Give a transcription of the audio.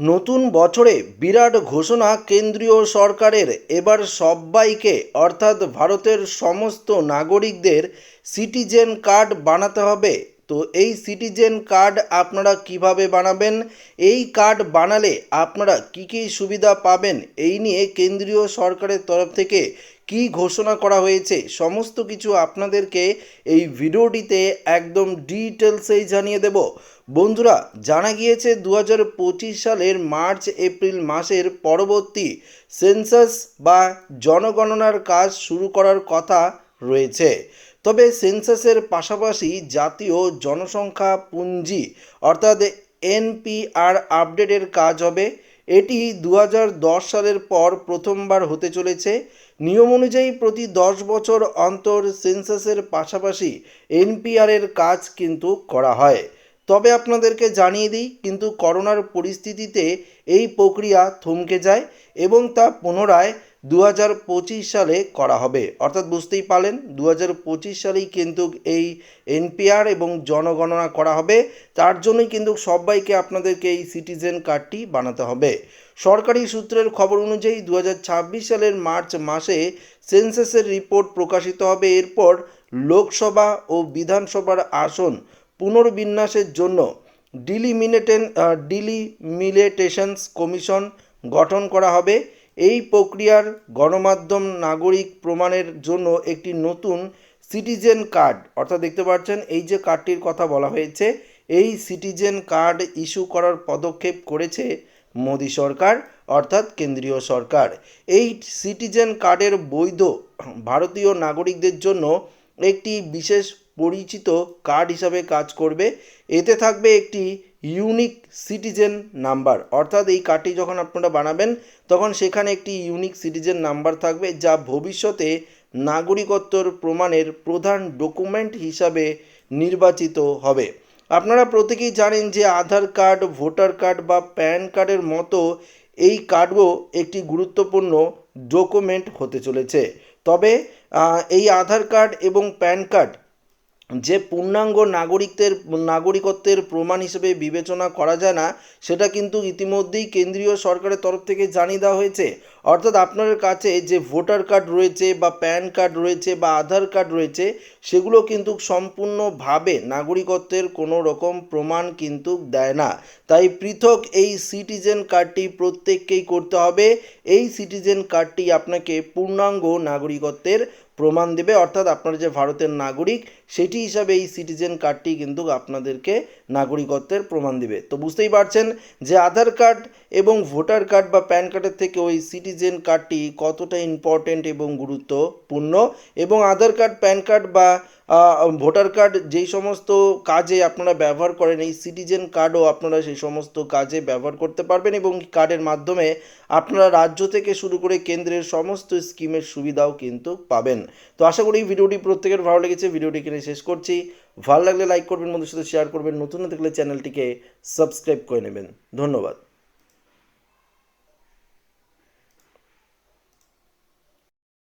নতুন বছরে বিরাট ঘোষণা কেন্দ্রীয় সরকারের। এবার সব্বাইকে অর্থাৎ ভারতের সমস্ত নাগরিকদের সিটিজেন কার্ড বানাতে হবে। তো এই সিটিজেন কার্ড আপনারা কীভাবে বানাবেন? এই কার্ড বানালে আপনারা কি কি সুবিধা পাবেন? এই নিয়ে কেন্দ্রীয় সরকারের তরফ থেকে কি ঘোষণা করা হয়েছে? সমস্ত কিছু আপনাদেরকে এই ভিডিওটিতে একদম ডিটেলসেই জানিয়ে দেব। বন্ধুরা, জানা গিয়েছে দু হাজার পঁচিশ সালের মার্চ, এপ্রিল মাসের পরবর্তী সেন্সাস বা জনগণনার কাজ শুরু করার কথা রয়েছে। তবে সেন্সাসের পাশাপাশি জাতীয় জনসংখ্যা পুঞ্জি অর্থাৎ এনপিআর আপডেটের কাজ হবে। এটি দু হাজার দশ সালের পর প্রথমবার হতে চলেছে। নিয়ম অনুযায়ী প্রতি দশ বছর অন্তর সেন্সাসের পাশাপাশি এনপিআরের কাজ কিন্তু করা হয়। তবে আপনাদেরকে জানিয়ে দিই, কিন্তু করোনার পরিস্থিতিতে এই প্রক্রিয়া থমকে যায় এবং তা পুনরায় দু হাজার পঁচিশ সালে করা হবে। অর্থাৎ বুঝতেই পারলেন দু হাজার পঁচিশ সালেই কিন্তু এই এনপিআর এবং জনগণনা করা হবে। তার জন্যই কিন্তু সবাইকে আপনাদেরকে এই সিটিজেন কার্ডটি বানাতে হবে। সরকারি সূত্রের খবর অনুযায়ী দু হাজার ছাব্বিশ সালের মার্চ মাসে সেন্সাসের রিপোর্ট প্রকাশিত হবে। এরপর লোকসভা ও বিধানসভার আসন পুনর্বিন্যাসের জন্য ডিলিমিনেটেন ডিলিমিলেটেশনস কমিশন গঠন করা হবে। এই প্রক্রিয়ার গণমাধ্যম নাগরিক প্রমাণের জন্য একটি নতুন সিটিজেন কার্ড, অর্থাৎ দেখতে পাচ্ছেন এই যে কার্ডটির কথা বলা হয়েছে, এই সিটিজেন কার্ড ইস্যু করার পদক্ষেপ করেছে মোদী সরকার, অর্থাৎ কেন্দ্রীয় সরকার। এই সিটিজেন কার্ডের বৈধ ভারতীয় নাগরিকদের জন্য একটি বিশেষ পরিচিত কার্ড হিসাবে কাজ করবে। এতে থাকবে একটি ইউনিক সিটিজেন নাম্বার অর্থাৎ এই কার্ডটি যখন আপনারা বানাবেন, তখন সেখানে একটি ইউনিক সিটিজেন নাম্বার থাকবে, যা ভবিষ্যতে নাগরিকত্বর প্রমাণের প্রধান ডকুমেন্ট হিসাবে নির্বাচিত হবে। আপনারা প্রত্যেকেই জানেন যে আধার কার্ড, ভোটার কার্ড বা প্যান কার্ডের মতো এই কার্ডও একটি গুরুত্বপূর্ণ ডকুমেন্ট হতে চলেছে। তবে এই আধার কার্ড এবং প্যান কার্ড যে পূর্ণাঙ্গ নাগরিকদের, নাগরিকত্বের প্রমাণ হিসেবে বিবেচনা করা যায় না, সেটা কিন্তু ইতিমধ্যেই কেন্দ্রীয় সরকারের তরফ থেকে জানিয়ে দেওয়া হয়েছে। অর্থাৎ আপনার কাছে যে ভোটার কার্ড রয়েছে বা প্যান কার্ড রয়েছে বা আধার কার্ড রয়েছে, সেগুলো কিন্তু সম্পূর্ণভাবে নাগরিকত্বের কোনো রকম প্রমাণ কিন্তু দেয় না। তাই পৃথক এই সিটিজেন কার্ডটি প্রত্যেককেই করতে হবে। এই সিটিজেন কার্ডটি আপনাকে পূর্ণাঙ্গ নাগরিকত্বের প্রমাণ দেবে, অর্থাৎ আপনার যে ভারতের নাগরিক, সেটি হিসাবে এই সিটিজেন কার্ডটি কিন্তু আপনাদেরকে নাগরিকত্বের প্রমাণ দেবে। তো বুঝতেই পারছেন যে আধার কার্ড এবং ভোটার কার্ড বা প্যান কার্ডের থেকে ওই সিটিজেন কার্ডটি কতটা ইম্পর্টেন্ট এবং গুরুত্বপূর্ণ এবং আধার কার্ড প্যান কার্ড বা ভোটার কার্ড যেই সমস্ত কাজে আপনারা ব্যবহার করেন, এই সিটিজেন কার্ডও আপনারা সেই সমস্ত কাজে ব্যবহার করতে পারবেন এবং কার্ডের মাধ্যমে আপনারা রাজ্য থেকে শুরু করে কেন্দ্রের সমস্ত স্কিমের সুবিধাও কিন্তু পাবেন। তো আশা করি ভিডিওটি প্রত্যেকের ভালো লেগেছে। ভিডিওটি এখানে শেষ করছি। ভালো লাগলে লাইক করবেন বন্ধুর সাথে শেয়ার করবেন। নতুন থাকলে চ্যানেলটিকে সাবস্ক্রাইব করে নেবেন। ধন্যবাদ।